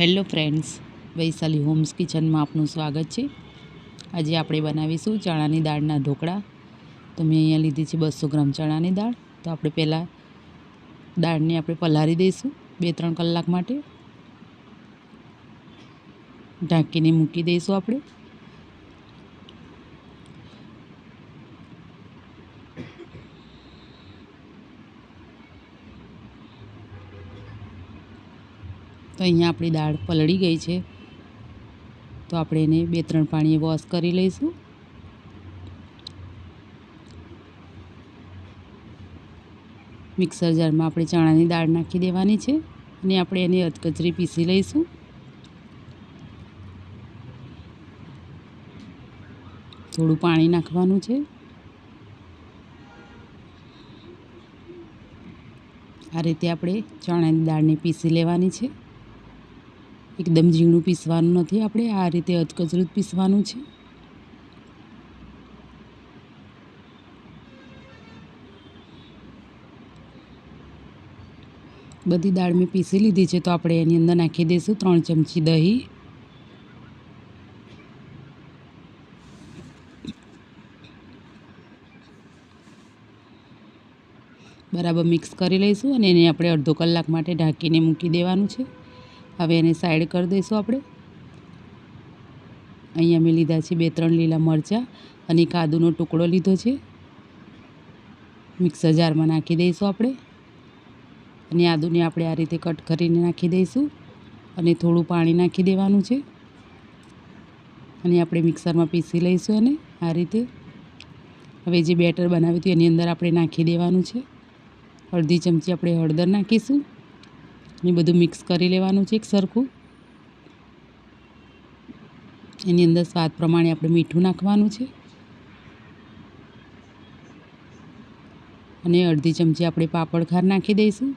Hello friends, Vaishali homes કિચનમાં આપનું સ્વાગત છે. આજે આપણે બનાવીશું ચણાની દાળના ઢોકળા. તો મેં અહીંયા લીધી છે બસો ગ્રામ ચણાની દાળ. તો આપણે પહેલાં દાળને આપણે પલાળી દઈશું બે ત્રણ કલાક માટે. ઢાંકીને મૂકી દઈશું આપણે. તો અહીંયા આપણી દાળ પલળી ગઈ છે. તો આપણે એને બે ત્રણ પાણીએ વોશ કરી લઈશું. મિક્સર જારમાં આપણે ચણાની દાળ નાખી દેવાની છે અને આપણે એની અધકચરી પીસી લઈશું. થોડું પાણી નાખવાનું છે. આ રીતે આપણે ચણાની દાળને પીસી લેવાની છે. એકદમ ઝીણું પીસવાનું નથી આપણે, આ રીતે અધકચરું પીસવાનું છે. બધી દાળ મેં પીસી લીધી છે, તો આપણે એની અંદર નાખી દઈશું ત્રણ ચમચી દહીં. બરાબર મિક્સ કરી લઈશું અને એને આપણે અડધો કલાક માટે ઢાંકીને મૂકી દેવાનું છે. હવે એને સાઈડ કરી દઈશું આપણે. અહીંયા મેં લીધા છે બે ત્રણ લીલા મરચાં અને કાદુનો ટુકડો લીધો છે. મિક્સર જારમાં નાખી દઈશું આપણે. અને આદુને આપણે આ રીતે કટ કરીને નાખી દઈશું અને થોડું પાણી નાખી દેવાનું છે. અને આપણે મિક્સરમાં પીસી લઈશું અને આ રીતે. હવે જે બેટર બનાવ્યું હતું એની અંદર આપણે નાખી દેવાનું છે. અડધી ચમચી આપણે હળદર નાખીશું. અને બધું મિક્સ કરી લેવાનું છે એક સરખું. એની અંદર સ્વાદ પ્રમાણે આપણે મીઠું નાખવાનું છે. અને અડધી ચમચી આપણે પાપડ ખાર નાખી દઈશું.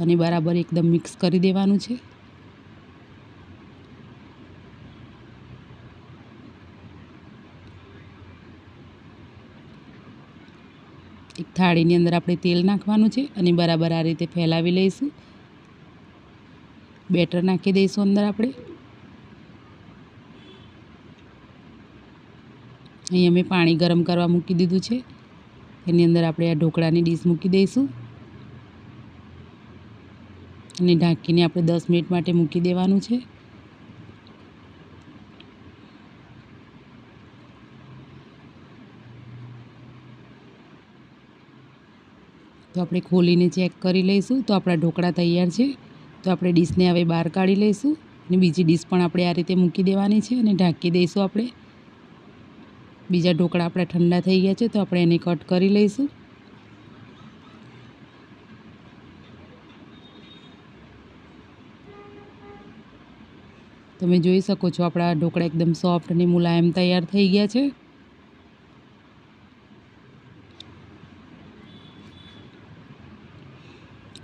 અને બરાબર એકદમ મિક્સ કરી દેવાનું છે. એક થાળીની અંદર આપણે તેલ નાખવાનું છે અને બરાબર આ રીતે ફેલાવી લઈશું. બેટર નાખી દઈશું અંદર આપણે. અહીંયા મેં પાણી ગરમ કરવા મૂકી દીધું છે. એની અંદર આપણે આ ઢોકળાની ડીશ મૂકી દઈશું. અને ઢાંકીને આપણે દસ મિનિટ માટે મૂકી દેવાનું છે. તો આપણે ખોલીને ચેક કરી લઈશું. તો આપણા ઢોકળા તૈયાર છે. તો આપણે ડીશને હવે બહાર કાઢી લઈશું અને બીજી ડીશ પણ આપણે આ રીતે મૂકી દેવાની છે અને ઢાંકી દઈશું આપણે. બીજા ઢોકળા આપણા ઠંડા થઈ ગયા છે તો આપણે એને કટ કરી લઈશું. તમે જોઈ શકો છો આપણા ઢોકળા એકદમ સોફ્ટ અને મુલાયમ તૈયાર થઈ ગયા છે.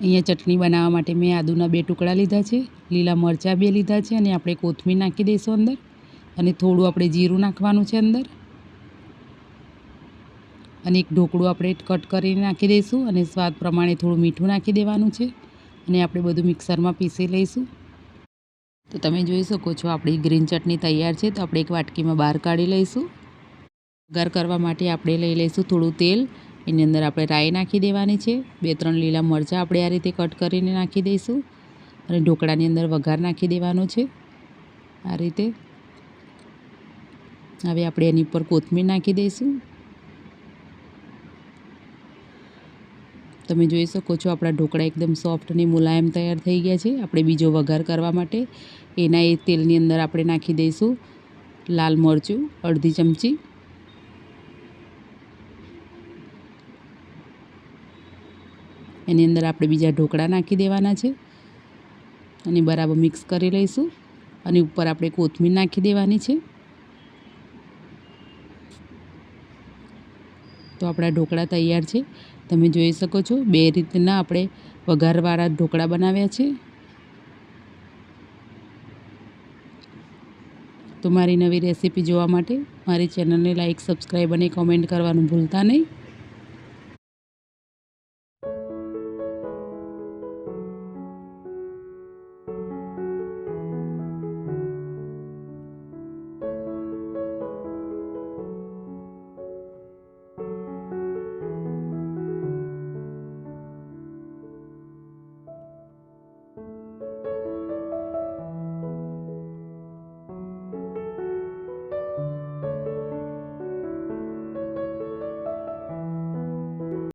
અહીંયા ચટણી બનાવવા માટે મેં આદુના બે ટુકડા લીધા છે, લીલા મરચાં બે લીધા છે અને આપણે કોથમીર નાખી દઈશું અંદર અને થોડું આપણે જીરું નાખવાનું છે અંદર. અને એક ઢોકળું આપણે કટ કરીને નાખી દઈશું અને સ્વાદ પ્રમાણે થોડું મીઠું નાખી દેવાનું છે અને આપણે બધું મિક્સરમાં પીસી લઈશું. તો તમે જોઈ શકો છો આપણી ગ્રીન ચટણી તૈયાર છે, તો આપણે એક વાટકીમાં બહાર કાઢી લઈશું. વઘાર કરવા માટે આપણે લઈ લઈશું થોડું તેલ એની અંદર આપણે રાઈ નાખી દેવાની છે. બે, ત્રણ લીલા મરચાં આપણે આ રીતે કટ કરીને નાખી દઈશું. અને ઢોકળાની અંદર વઘાર નાખી દેવાનો છે. આ રીતે. હવે આપણે એની ઉપર કોથમીર નાખી દઈશું. તમે જોઈ શકો છો આપણા ઢોકળા એકદમ સોફ્ટ અને મુલાયમ તૈયાર થઈ ગયા છે. આપણે બીજો વઘાર કરવા માટે એના એ તેલની અંદર આપણે નાખી દઈશું લાલ મરચું અડધી ચમચી. એની અંદર આપણે બીજા ઢોકળા નાખી દેવાના છે. અને બરાબર મિક્સ કરી લઈશું. અને ઉપર આપણે કોથમીર નાખી દેવાની છે. તો આપણા ઢોકળા તૈયાર છે. તમે જોઈ શકો છો, બે રીતના આપણે વઘારવાળા ઢોકળા બનાવ્યા છે. તો મારી નવી રેસીપી જોવા માટે મારી ચેનલને લાઇક સબસ્ક્રાઈબ અને કોમેન્ટ કરવાનું ભૂલતા નહીં.